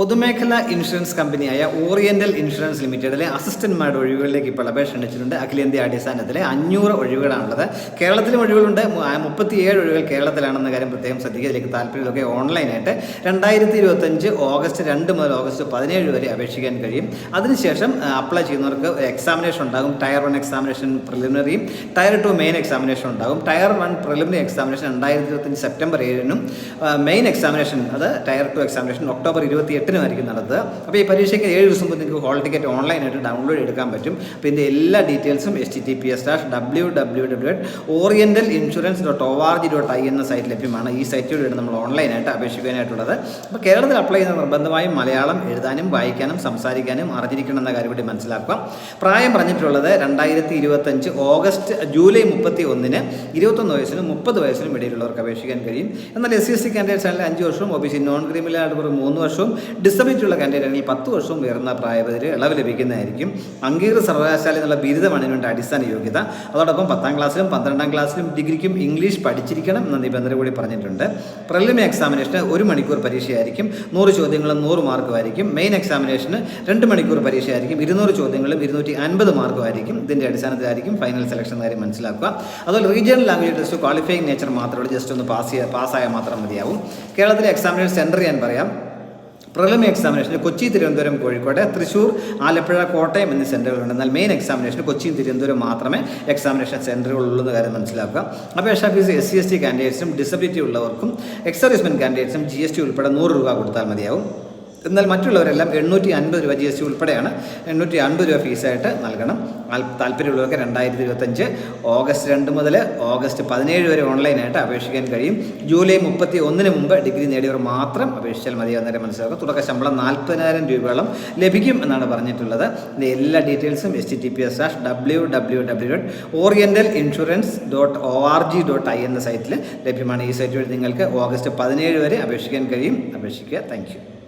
പൊതുമേഖലാ ഇൻഷുറൻസ് കമ്പനിയായ oriental insurance ലിമിറ്റഡിലെ അസിസ്റ്റന്റ്മാരുടെ ഒഴിവുകളിലേക്ക് ഇപ്പോൾ അപേക്ഷ ക്ഷണിച്ചിട്ടുണ്ട് അഖിലേന്ത്യാ അടിസ്ഥാനത്തിൽ അഞ്ഞൂറ് ഒഴിവുകളാണുള്ളത്. കേരളത്തിലും ഒഴിവുകളുണ്ട്. മുപ്പത്തിയേഴ് ഒഴിവുകൾ കേരളത്തിലാണെന്ന കാര്യം പ്രത്യേകം ശ്രദ്ധിക്കുക. ഇതിലേക്ക് താല്പര്യമൊക്കെ ഓൺലൈനായിട്ട് രണ്ടായിരത്തി ഇരുപത്തഞ്ച് ഓഗസ്റ്റ് രണ്ട് മുതൽ ഓഗസ്റ്റ് പതിനേഴ് വരെ അപേക്ഷിക്കാൻ കഴിയും. അതിനുശേഷം അപ്ലൈ ചെയ്യുന്നവർക്ക് എക്സാമിനേഷൻ ഉണ്ടാകും. ടയർ വൺ എക്സാമിനേഷൻ പ്രിലിമിനറിയും ടയർ ടു മെയിൻ എക്സാമിനേഷൻ ഉണ്ടാകും. ടയർ വൺ പ്രിലിമിനറി എക്സാമിനേഷൻ രണ്ടായിരത്തി ഇരുപത്തഞ്ച് സെപ്റ്റംബർ ഏഴിനും മെയിൻ എക്സാമിനേഷൻ അത് ടയർ ടു എക്സാമിനേഷൻ ഒക്ടോബർ ഇരുപത്തി എട്ടിനുമായിരിക്കും നടത്തുക. അപ്പോൾ ഈ പരീക്ഷയ്ക്ക് ഏഴ് ദിവസം മുമ്പ് നിങ്ങൾക്ക് ഹോൾ ടിക്കറ്റ് ഓൺലൈനായിട്ട് ഡൗൺലോഡ് എടുക്കാൻ പറ്റും. അപ്പോൾ ഇതിന്റെ എല്ലാ ഡീറ്റെയിൽസും H T T P S dash W W W dot oriental insurance dot O R G dot I എന്ന സൈറ്റ് ലഭ്യമാണ്. ഈ സൈറ്റിലൂടെ നമ്മൾ ഓൺലൈനായിട്ട് അപേക്ഷിക്കാനായിട്ടുള്ളത്. അപ്പോൾ കേരളത്തിൽ അപ്ലൈ ചെയ്യുന്ന നിർബന്ധമായും മലയാളം എഴുതാനും വായിക്കാനും സംസാരിക്കാനും അറിഞ്ഞിരിക്കണം എന്ന കാര്യം കൂടി മനസ്സിലാക്കുക. പ്രായം പറഞ്ഞിട്ടുള്ളത് രണ്ടായിരത്തി ഇരുപത്തഞ്ച് ഓഗസ്റ്റ് ജൂലൈ മുപ്പത്തി ഒന്നിന് ഇരുപത്തൊന്ന് വയസ്സിനും മുപ്പത് വയസ്സിനും ഇടയിലുള്ളവർക്ക് അപേക്ഷിക്കാൻ കഴിയും. എന്നാൽ S C S C candidates ആണെങ്കിൽ അഞ്ച് വർഷവും O B C non criminal മൂന്ന് വർഷവും ഡിസബിലിറ്റി ഉള്ള കാൻഡിഡേറ്റ് പത്ത് വർഷവും ഉയർന്ന പ്രായപരിധി ഇളവ് ലഭിക്കുന്നതായിരിക്കും. അംഗീകൃത സർവകലാശാല എന്നുള്ള ബിരുദമാണ് ഇതിനുവേണ്ട അടിസ്ഥാന യോഗ്യത. അതോടൊപ്പം പത്താം ക്ലാസ്സിലും പന്ത്രണ്ടാം ക്ലാസ്സിലും ഡിഗ്രിക്കും ഇംഗ്ലീഷ് പഠിച്ചിരിക്കണം എന്ന നിബന്ധന കൂടി പറഞ്ഞിട്ടുണ്ട്. പ്രിലിമിനറി എക്സാമിനേഷന് ഒരു മണിക്കൂർ പരീക്ഷയായിരിക്കും. നൂറ് ചോദ്യങ്ങളും നൂറ് മാർക്കും ആയിരിക്കും മെയിൻ എക്സാമിനേഷന് രണ്ട് മണിക്കൂർ പരീക്ഷയായിരിക്കും. ഇരുന്നൂറ് ചോദ്യങ്ങളും ഇരുന്നൂറ്റി അൻപത് മാർക്കും ആയിരിക്കും ഇതിന്റെ അടിസ്ഥാനത്തിലായിരിക്കും ഫൈനൽ സെലക്ഷൻ കാര്യം മനസ്സിലാക്കുക. അതുപോലെ regional language test qualifying nature മാത്രമേ ജസ്റ്റ് ഒന്ന് പാസ് പാസ്സായാൽ മാത്രം മതിയാവും. കേരളത്തിലെ എക്സാമിനേഷൻ സെന്റർ ഞാൻ പറയാം. പ്രിലിമി എക്സാമിനേഷന് കൊച്ചി തിരുവനന്തപുരം കോഴിക്കോട് തൃശ്ശൂർ ആലപ്പുഴ കോട്ടയം എന്നീ സെന്ററുകളുണ്ട് എന്നാൽ മെയിൻ എക്സാമിനേഷന് കൊച്ചി തിരുവനന്തപുരം മാത്രമേ എക്സാമിനേഷൻ സെന്ററുകളുള്ളൂ കാര്യം മനസ്സിലാക്കുക. അപേക്ഷ fees S C S T കാൻഡിഡേറ്റ്സും disability ഉള്ളവർക്കും എക്സ് സർവീസ്മെൻ കാൻഡിഡേറ്റ്സും ജി എസ് ടി ഉൾപ്പെടെ നൂറ് രൂപ കൊടുത്താൽ മതിയാവും. എന്നാൽ മറ്റുള്ളവരെല്ലാം എണ്ണൂറ്റി അൻപത് രൂപ ജി എസ് ടി ഉൾപ്പെടെയാണ്. എണ്ണൂറ്റി അൻപത് രൂപ ഫീസായിട്ട് നൽകണം. താല്പര്യമുള്ളവർക്ക് രണ്ടായിരത്തി ഇരുപത്തഞ്ച് ഓഗസ്റ്റ് രണ്ട് മുതൽ ഓഗസ്റ്റ് പതിനേഴ് വരെ ഓൺലൈനായിട്ട് അപേക്ഷിക്കാൻ കഴിയും. ജൂലൈ മുപ്പത്തി ഒന്നിന് മുമ്പ് ഡിഗ്രി നേടിയവർ മാത്രം അപേക്ഷിച്ചാൽ മതിയാവുന്നവരെ മനസ്സിലാക്കുക. തുടക്ക ശമ്പളം നാൽപ്പതിനായിരം രൂപയോളം ലഭിക്കും എന്നാണ് പറഞ്ഞിട്ടുള്ളത്. ഇതിന്റെ എല്ലാ ഡീറ്റെയിൽസും S T T P S dash W W W dot oriental insurance dot O R G dot I എന്ന സൈറ്റിൽ ലഭ്യമാണ്. ഈ സൈറ്റ് വഴി നിങ്ങൾക്ക് ഓഗസ്റ്റ് പതിനേഴ് വരെ അപേക്ഷിക്കാൻ കഴിയും. അപേക്ഷിക്കുക. Thank you.